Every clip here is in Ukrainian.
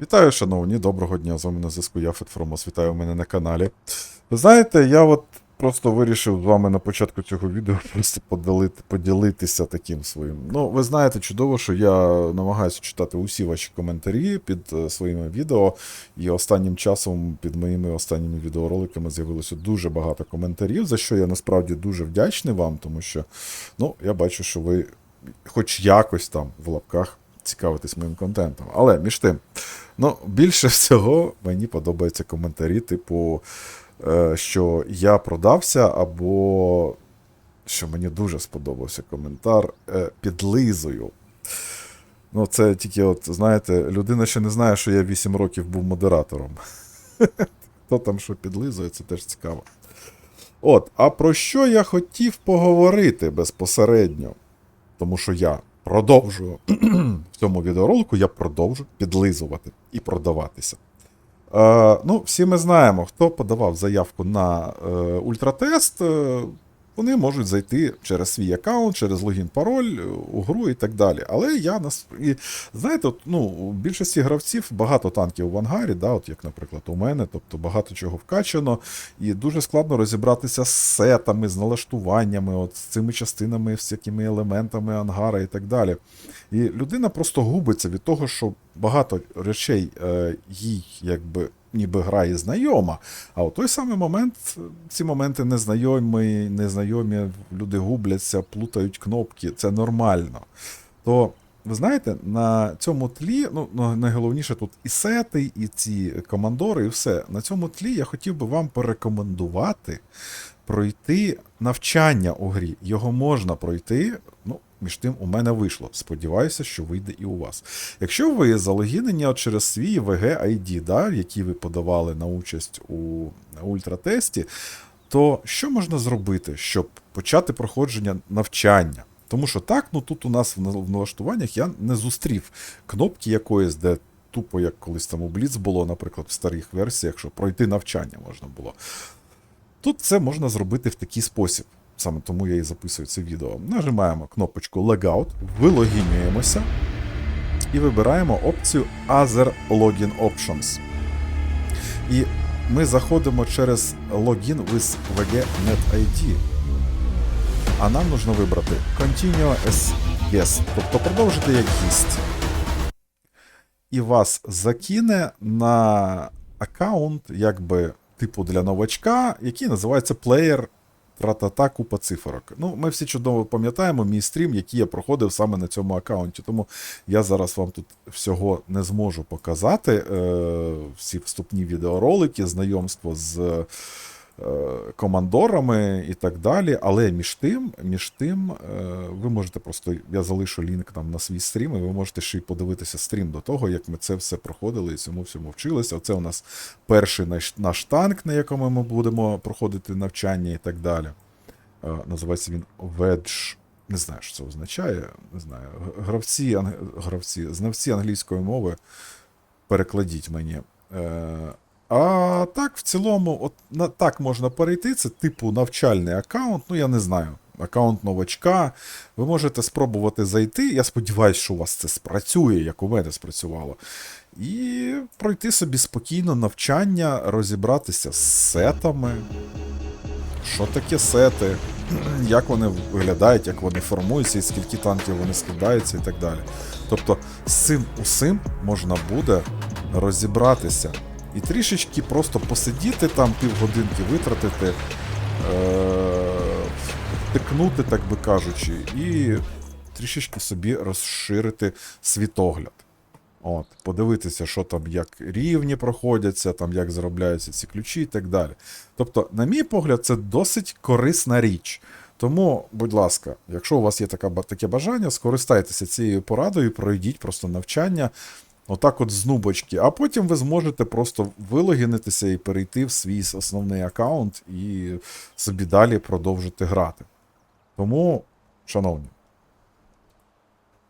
Вітаю, шановні, доброго дня. З вами на зв'язку я Фетфромос. Вітаю мене на каналі. Ви знаєте, я от просто вирішив з вами на початку цього відео просто поділити, поділитися таким своїм. Ну, ви знаєте чудово, що я намагаюся читати усі ваші коментарі під е, своїми відео, і останнім часом під моїми останніми відеороликами з'явилося дуже багато коментарів, за що я насправді дуже вдячний вам, тому що ну, я бачу, що ви хоч якось там в лапках цікавитесь моїм контентом. Але між тим, ну, більше всього мені подобаються коментарі, типу, е, що я продався, або що мені дуже сподобався коментар е, під Лизою. Ну, це тільки, от, знаєте, людина ще не знає, що я 8 років був модератором. Хто там що підлизує, це теж цікаво. От, а про що я хотів поговорити безпосередньо? Тому що я продовжую в цьому відеоролику, я продовжу підлизувати і продаватися. Е, ну, всі ми знаємо, хто подавав заявку на е, ультратест, е, вони можуть зайти через свій аккаунт, через логін, пароль е, у гру і так далі. Але я нас. І, знаєте, от, ну, у більшості гравців багато танків в ангарі, да, от як, наприклад, у мене, тобто багато чого вкачано, і дуже складно розібратися з сетами, з налаштуваннями, от, з цими частинами, всякими елементами ангара і так далі. І людина просто губиться від того, що багато речей е, їй якби ніби грає знайома. А у той самий момент ці моменти незнайомі, незнайомі, люди губляться, плутають кнопки, це нормально. То, ви знаєте, на цьому тлі, ну, найголовніше тут і сети, і ці командори, і все. На цьому тлі я хотів би вам порекомендувати пройти навчання у грі. Його можна пройти. Ну, між тим, у мене вийшло. Сподіваюся, що вийде і у вас. Якщо ви залогінені через свій VG ID, да, який ви подавали на участь у ультратесті, то що можна зробити, щоб почати проходження навчання? Тому що так, ну тут у нас в налаштуваннях я не зустрів кнопки якоїсь, де тупо, як колись там у Blitz було, наприклад, в старих версіях, що пройти навчання можна було. Тут це можна зробити в такий спосіб. Саме тому я і записую це відео. Нажимаємо кнопочку Logout, вилогінюємося і вибираємо опцію Other Login Options. І ми заходимо через Login with VG.NET-ID. А нам нужно вибрати Continue as Guest, тобто продовжити як гість. І вас закине на аккаунт, якби типу для новачка, який називається Player Тратата купа циферок. Ну, ми всі чудово пам'ятаємо мій стрім, який я проходив саме на цьому аккаунті. Тому я зараз вам тут всього не зможу показати. Е, всі вступні відеоролики, знайомство з командорами і так далі. Але між тим, між тим, е, ви можете просто. Я залишу лінк там на свій стрім, і ви можете ще й подивитися стрім до того, як ми це все проходили і цьому всьому вчилися. Оце у нас перший наш, наш танк, на якому ми будемо проходити навчання і так далі. Е, Називається він Wedge. Не знаю, що це означає. Не знаю. Гравці, анг- гравці, знавці англійської мови, перекладіть мені. Е, А так, в цілому, от на, так можна перейти. Це типу навчальний аккаунт. Ну, я не знаю. Аккаунт новачка. Ви можете спробувати зайти. Я сподіваюся, що у вас це спрацює, як у мене спрацювало. І пройти собі спокійно навчання, розібратися з сетами. Що таке сети? Як вони виглядають, як вони формуються, і скільки танків вони складаються і так далі. Тобто з цим усім можна буде розібратися. І трішечки просто посидіти там, півгодинки витратити, е- втикнути, так би кажучи, і трішечки собі розширити світогляд. От, подивитися, що там, як рівні проходяться, там, як заробляються ці ключі і так далі. Тобто, на мій погляд, це досить корисна річ. Тому, будь ласка, якщо у вас є така, таке бажання, скористайтеся цією порадою, пройдіть просто навчання, отак от з нубочки, а потім ви зможете просто вилогінитися і перейти в свій основний аккаунт і собі далі продовжити грати. Тому, шановні,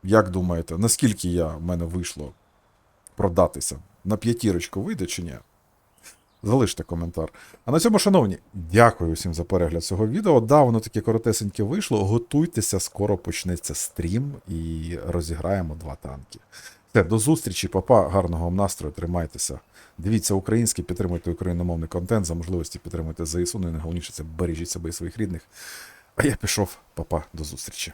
як думаєте, наскільки я в мене вийшло продатися? На п'ятірочку вийде чи ні? Залиште коментар. А на цьому, шановні, дякую всім за перегляд цього відео. Да, воно таке коротесеньке вийшло. Готуйтеся, скоро почнеться стрім і розіграємо два танки. Все до зустрічі, папа, гарного вам настрою, тримайтеся. Дивіться український, підтримуйте україномовний контент, за можливості підтримуйте ЗСУ, ну і найголовніше це бережіть себе і своїх рідних. А я пішов, папа, до зустрічі.